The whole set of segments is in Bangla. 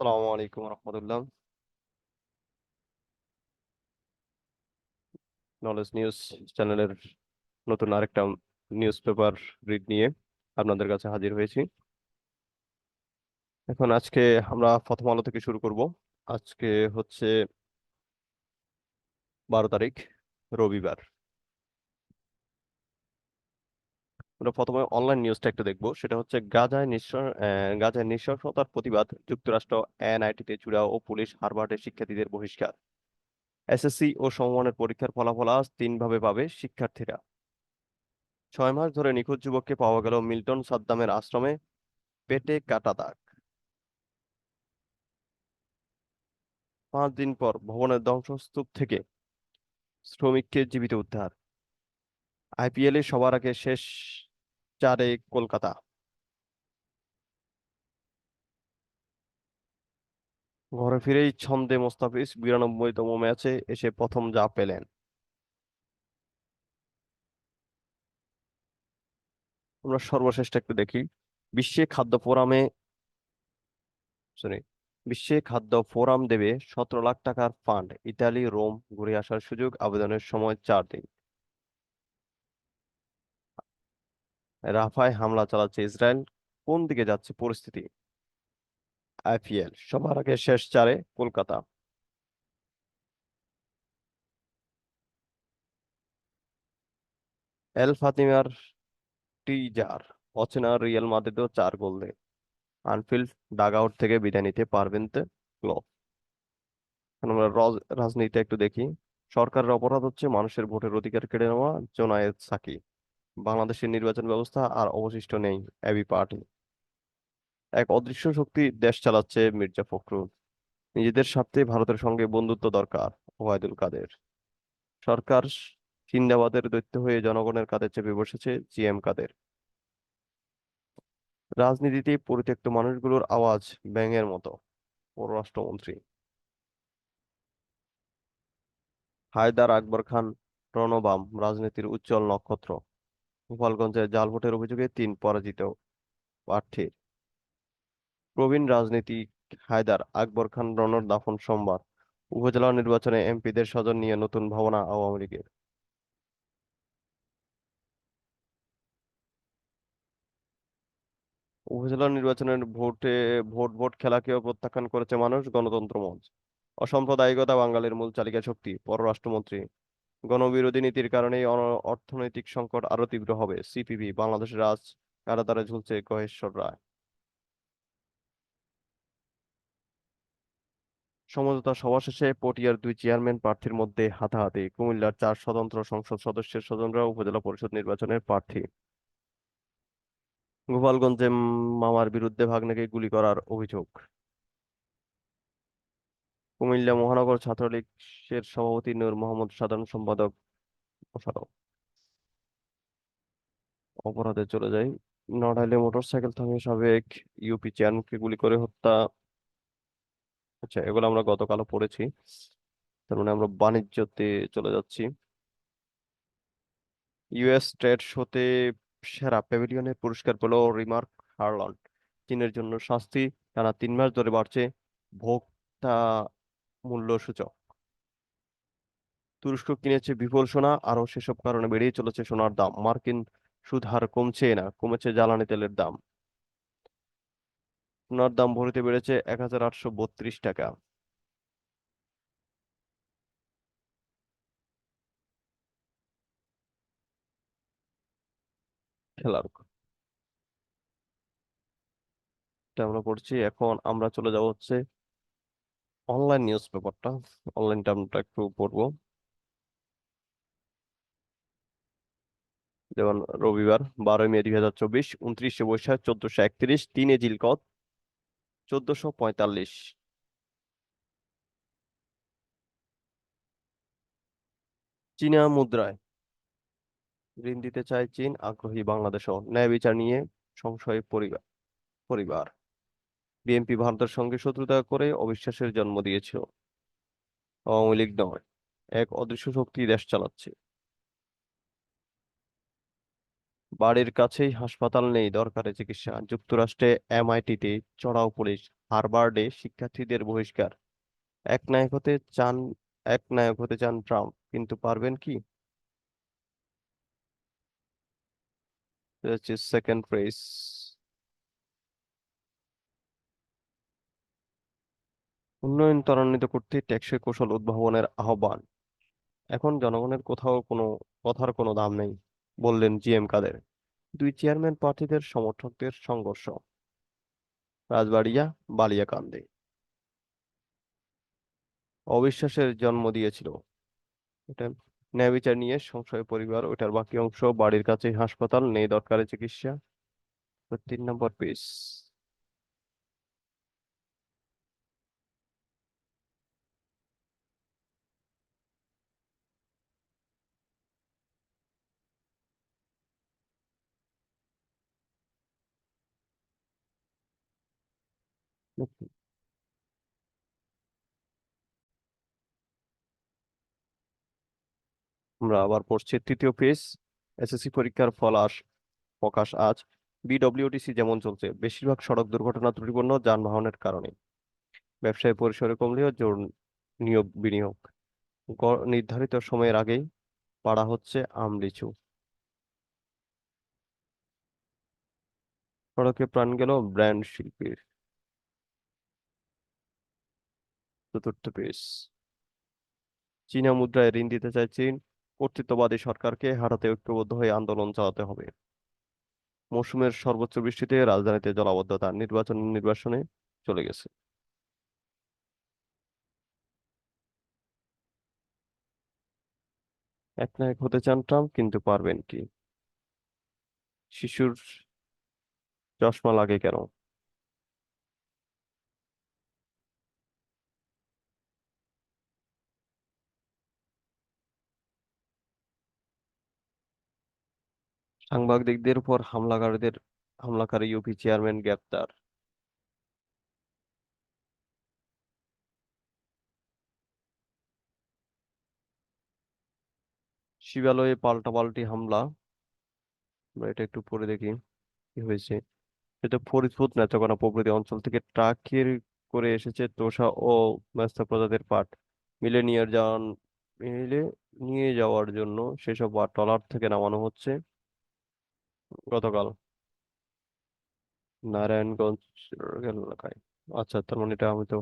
আসসালামু আলাইকুম রহমতুল্লাহ। নলেজ নিউজ চ্যানেলের নতুন আরেকটা নিউজ পেপার রিড নিয়ে আপনাদের কাছে হাজির হয়েছি। এখন আজকে আমরা প্রথম আলো থেকে শুরু করব। আজকে হচ্ছে বারো তারিখ, রবিবার। আমরা প্রথমে অনলাইন নিউজটা একটু দেখব। সেটা হচ্ছে গাজায় নিঃশ্বাস গাজায় নৃশংসতার প্রতিবাদ, যুক্তরাষ্ট্র এনআইটিতে চূড়া ও পুলিশ, হার্ভার্ডের শিক্ষার্থীদের বহিষ্কার। এসএসসি ও সমমানের পরীক্ষার ফলাফল আজ তিন ভাবে পাবে শিক্ষার্থীরা। ছয় মাস ধরে নিখোঁজ যুবককে পাওয়া গেল মিল্টন সাদ্দামের আশ্রমে পেটে কাটা দাগ। পাঁচ দিন পর ভবনের ধ্বংসস্তূপ থেকে শ্রমিককে জীবিত উদ্ধার। আইপিএল সবার আগে শেষ চারে কলকাতা। ঘরে ফিরেই ছন্দে মোস্তাফিজ, বিরানব্বইতম ম্যাচে এসে প্রথম যা পেলেন। আমরা সর্বশেষটা একটু দেখি। বিশ্বে খাদ্য ফোরামে সরি বিশ্বে খাদ্য ফোরাম দেবে সতেরো লাখ টাকার ফান্ড ইতালি, রোম, ঘুরে আসার সুযোগ, আবেদনের সময় চার দিন। রাফায় হামলা চালাচ্ছে ইসরায়েল। কোন দিকে যাচ্ছে পরিস্থিতি? আইপিএল, সবার আগে শেষ চারে কলকাতা। এল ফাতিমার টিজার, অচেনা রিয়াল মাদ্রিদও চার গোল দেয় আনফিল্ড ডাগ আউট থেকে বিদায় নিতে পারবেন তো ক্লব। আমরা রজ- রাজনীতি একটু দেখি। সরকারের অপরাধ হচ্ছে মানুষের ভোটের অধিকার কেড়ে নেওয়া, জোনায়েদ সাকি। বাংলাদেশের নির্বাচন ব্যবস্থা আর অবশিষ্ট নেই, এবি পার্টি। এক অদৃশ্য শক্তি দেশ চালাচ্ছে মির্জা ফখরুল। নিজেদের স্বার্থে ভারতের সঙ্গে বন্ধুত্ব দরকার, ওবায়দুল কাদের। সরকার সিন্দাবাদের দৈত্য হয়ে জনগণের কাঁধে চেপে বসেছে জিএম কাদের। রাজনীতিতে পরিত্যক্ত মানুষগুলোর আওয়াজ ব্যাঙের মতো, পররাষ্ট্রমন্ত্রী। হায়দার আকবর খান রণবাম, রাজনীতির উজ্জ্বল নক্ষত্র। গোপালগঞ্জে জাল ভোটের অভিযোগে তিন পরাজিত প্রার্থীর প্রবীণ রাজনীতিক হায়দার আকবর খান রণর দাফন সোমবার, উপজেলা নির্বাচনে এমপিদের স্বজন নিয়ে নতুন ভাবনা আওয়ামী লীগের। উপজেলা নির্বাচনের ভোটে ভোট ভোট খেলাকেও প্রত্যাখ্যান করেছে মানুষ গণতন্ত্র মঞ্চ। অসাম্প্রদায়িকতা বাঙালির মূল চালিকা শক্তি পররাষ্ট্রমন্ত্রী গণবিরোধী নীতির কারণে অর্থনৈতিক সংকট আরও তীব্র হবে। সিপিবি বাংলাদেশের রাজ কারাগারে ঝুলছে গহেশ্বর রায়। সমঝোতা সভা শেষে পটিয়ার দুই চেয়ারম্যান প্রার্থীর মধ্যে হাতাহাতি। কুমিল্লার চার স্বতন্ত্র সংসদ সদস্যের স্বজনরা উপজেলা পরিষদ নির্বাচনের প্রার্থী। গোপালগঞ্জে মামার বিরুদ্ধে ভাগ্নেকে গুলি করার অভিযোগ। কুমিল্লা মহানগর ছাত্রলীগের সভাপতি নূর মোহাম্মদ সাধারণ সম্পাদক অপরাধে চলে যায় নড়াইলে মোটরসাইকেল থামিয়ে সাবেক ইউপি চেয়ারম্যানকে গুলি করে হত্যা। আচ্ছা এগুলো আমরা গতকালও পড়েছি। তার মানে আমরা বাণিজ্যতে চলে যাচ্ছি। ইউএস ট্রেড শোতে সেরা প্যাভিলিয়নের পুরস্কার পেল রিমার্ক হারল্যান্ড চীনের জন্য শাস্তি, টানা তিন মাস ধরে বাড়ছে ভোক্তা মূল্য সূচক তুরস্ক কিনেছে বিপুল সোনা, আরও সেসব কারণে বেড়েই চলেছে সোনার দাম। মার্কিন সুদ হার কমছে না, কমেছে জ্বালানি তেলের দাম। সোনার দাম ভরিতে বেড়েছে এক হাজার আটশো বত্রিশ টাকা। খেলার আমরা পড়ছি, এখন আমরা চলে যাব হচ্ছে অনলাইন নিউজ পেপারটা অনলাইনটা আমরা একটু পড়ব। যেমন রবিবার বারোই মে দুই হাজার চব্বিশ, উনত্রিশে বৈশাখ চোদ্দশো একত্রিশ, তিনে জিলকত চোদ্দশো পঁয়তাল্লিশ। চীনা মুদ্রায় ঋণ দিতে চায় চীন, আগ্রহী বাংলাদেশও ন্যায় বিচার নিয়ে সংশয় পরিবার পরিবার। বিএনপি ভারতের সঙ্গে শত্রুতা করে অবিশ্বাসের জন্ম দিয়েছিল আওয়ামী লীগ নয় এক অদৃশ্য শক্তি দেশ চালাচ্ছে। বাড়ির কাছেই হাসপাতাল নেই, দরকারি চিকিৎসা। যুক্তরাষ্ট্রে এমআইটিতে চড়াও পুলিশ, হার্ভার্ডে শিক্ষার্থীদের বহিষ্কার। এক নায়ক হতে চান, এক নায়ক হতে চান ট্রাম্প, কিন্তু পারবেন কি? সেকেন্ড প্রেস উন্নয়ন ত্বরান্বিত করতে টেকসই কৌশল উদ্ভাবনের আহ্বান। এখন জনগণের কোথাও কোনো কথার কোনো দাম নেই, বললেন জি এম কাদের, দুই চেয়ারম্যান প্রার্থীদের সমর্থকদের সংঘর্ষ। রাজবাড়িয়া, বালিয়াকান্দে। অবিশ্বাসের জন্ম দিয়েছিল। এটা ন্যায় বিচার নিয়ে সংশয় পরিবার ওটার বাকি অংশ বাড়ির কাছেই হাসপাতাল, নেই দরকারি চিকিৎসা। তিন নম্বর পেজ আমরা আবার পড়ছি তৃতীয় পেজ, এসএসসি পরীক্ষার ফল আস, প্রকাশ আজ। বিডব্লিউটিসি যেমন চলছে, বেশিরভাগ সড়ক দুর্ঘটনা ত্রুটিপূর্ণ যানবাহনের কারণে। ব্যবসায় পরিসরে কমলেও জোর নিয়োগ, বিনিয়োগ। নির্ধারিত সময়ের আগেই পাড়া হচ্ছে আম লিচু সড়কে প্রাণ গেল ব্র্যান্ড শিল্পীর। চতুর্থ পেজ চীনা মুদ্রায় ঋণ দিতে চায় চীন। কর্তৃত্ববাদী সরকারকে হারাতে ঐক্যবদ্ধ হয়ে আন্দোলন চালাতে হবে। মৌসুমের সর্বোচ্চ বৃষ্টিতে রাজধানীতে জলাবদ্ধতা নির্বাচন নির্বাসনে চলে গেছে। একনায়ক হতে চান ট্রাম্প, কিন্তু পারবেন কি? শিশুর চশমা লাগে কেন? সাংবাদিকদের উপর হামলাকারীদের, হামলাকারী ইউপি চেয়ারম্যান গ্রেপ্তার। শিবালয়ে পাল্টাপাল্টি হামলা। আমরা এটা একটু পরে দেখি কি হয়েছে। এটা ফরিদপুর নেত্রকোনা প্রভৃতি অঞ্চল থেকে ট্রাকের করে এসেছে তোষা ও মেস্তা প্রজাতির পাট। মিলে নিয়ে যান, মিলে নিয়ে যাওয়ার জন্য সেসব ট্রলার থেকে নামানো হচ্ছে। গতকাল। নারায়ণগঞ্জ এলাকায়। আচ্ছা তার মানে এটা আমি তো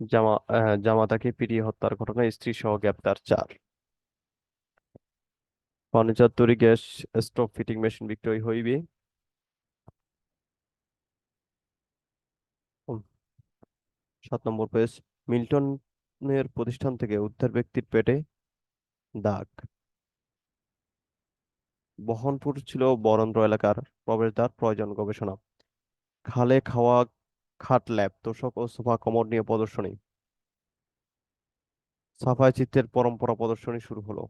জামা আহ, জামাতাকে পিটিয়ে হত্যার ঘটনায় স্ত্রী সহ গ্রেপ্তার চার। ফার্নিচার তৈরি গ্যাস স্টোভ ফিটিং মেশিন বিক্রয় হইবে। সাত নম্বর পেজ, মিল্টনের প্রতিষ্ঠান থেকে উদ্ধার ব্যক্তির পেটে দাগ। বহনপুর ছিল বরেন্দ্র এলাকার প্রবেশদ্বার, প্রয়োজন গবেষণা। খালে খাওয়া খাট ল্যাব তোশক ও সোফা কমোড নিয়ে প্রদর্শনী। সাফাই চিত্রের পরম্পরা প্রদর্শনী শুরু হলো।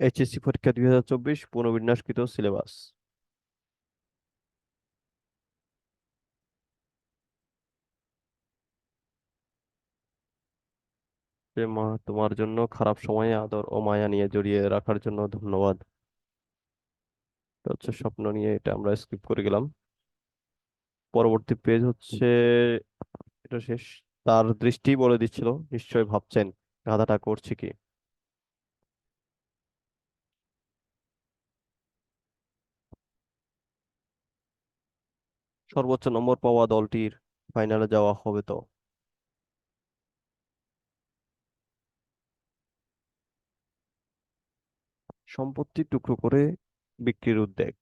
এইচএসসি পরীক্ষা দুই হাজার চব্বিশ পুনর্বিন্যাসকৃত সিলেবাস। তোমার জন্য খারাপ সময়ে আদর ও মায়া নিয়ে জড়িয়ে রাখার জন্য ধন্যবাদ। হচ্ছে স্বপ্ন নিয়ে, এটা আমরা স্কিপ করে গেলাম। পরবর্তী পেজ হচ্ছে, এটা শেষ। তার দৃষ্টি বলে দিচ্ছিল নিশ্চয় ভাবছেন গাধাটা করছে কি? সর্বোচ্চ নম্বর পাওয়া দলটির ফাইনালে যাওয়া হবে তো। সম্পত্তি টুকরো করে বিক্রির উদ্যোগ।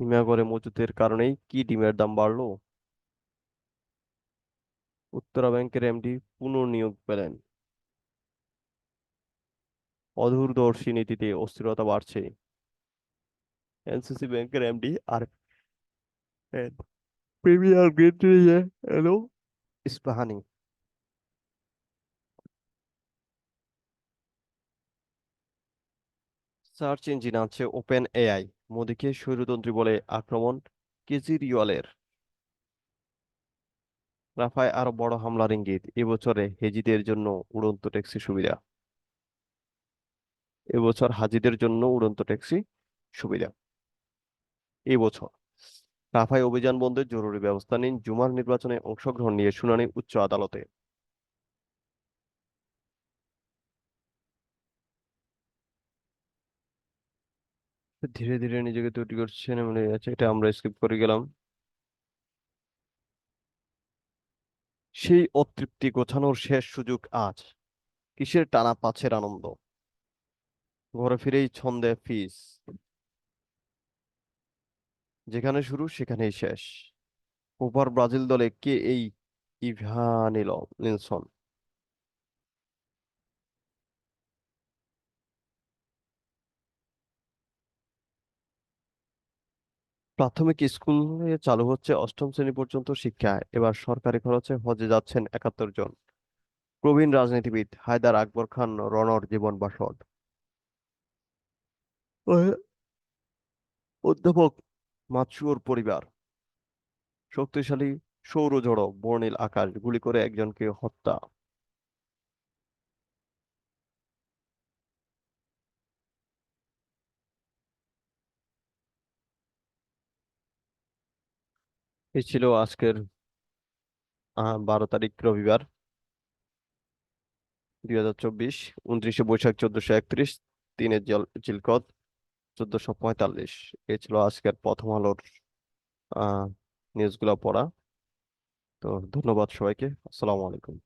হিমাগরে মজুতের কারণেই কি ডিমের দাম বাড়লো? উত্তরা ব্যাংকের এমডি পুনর্নিয়োগ পেলেন। অদূরদর্শী নীতিতে অস্থিরতা বাড়ছে। এনসিসি ব্যাংকের এমডি আর প্রিমিয়ার গ্রেড এলো ইস্পাহানি সার্চ ইঞ্জিন আছে ওপেন এআই মোদিকে স্বৈরতন্ত্রী বলে আক্রমণ কেজরিওয়ালের। রাফায় আরও বড় হামলার ইঙ্গিত, এবছরে হেজিদের জন্য উড়ন্ত ট্যাক্সি সুবিধা। এবছর হাজিদের জন্য উড়ন্ত ট্যাক্সি সুবিধা। এবছর রাফায় অভিযান বন্ধের জরুরি ব্যবস্থা নিন। জুমার নির্বাচনে অংশগ্রহণ নিয়ে শুনানি উচ্চ আদালতে। ধীরে ধীরে নিজেকে তৈরি করছেন এটা আমরা স্কিপ করে গেলাম। সেই অতৃপ্তি গোছানোর শেষ সুযোগ আজ। কিসের টানা পাছের আনন্দ? ঘরে ফিরেই ছন্দে ফিস যেখানে শুরু, সেখানেই শেষ। ওভার ব্রাজিল দলে কে এই ইভানিল নিলসন? প্রাথমিক স্কুলে চালু হচ্ছে অষ্টম শ্রেণি পর্যন্ত শিক্ষা। এবার সরকারি খরচে হজে যাচ্ছেন একাত্তর জন। প্রবীণ রাজনীতিবিদ হায়দার আকবর খান রণর জীবন বাসদ অধ্যাপক মাতসুর পরিবার। শক্তিশালী সৌরঝড় বর্ণিল আকাশ, গুলি করে একজনকে হত্যা। এ ছিল আজকের বারো তারিখ রবিবার। দুই হাজার চব্বিশ, উনত্রিশে বৈশাখ চোদ্দশো একত্রিশ, তিনের জল চিলকত চোদ্দশো পঁয়তাল্লিশ। এ ছিল আজকের প্রথম আলোর নিউজগুলো পড়া। তো ধন্যবাদ সবাইকে। আসসালামু আলাইকুম।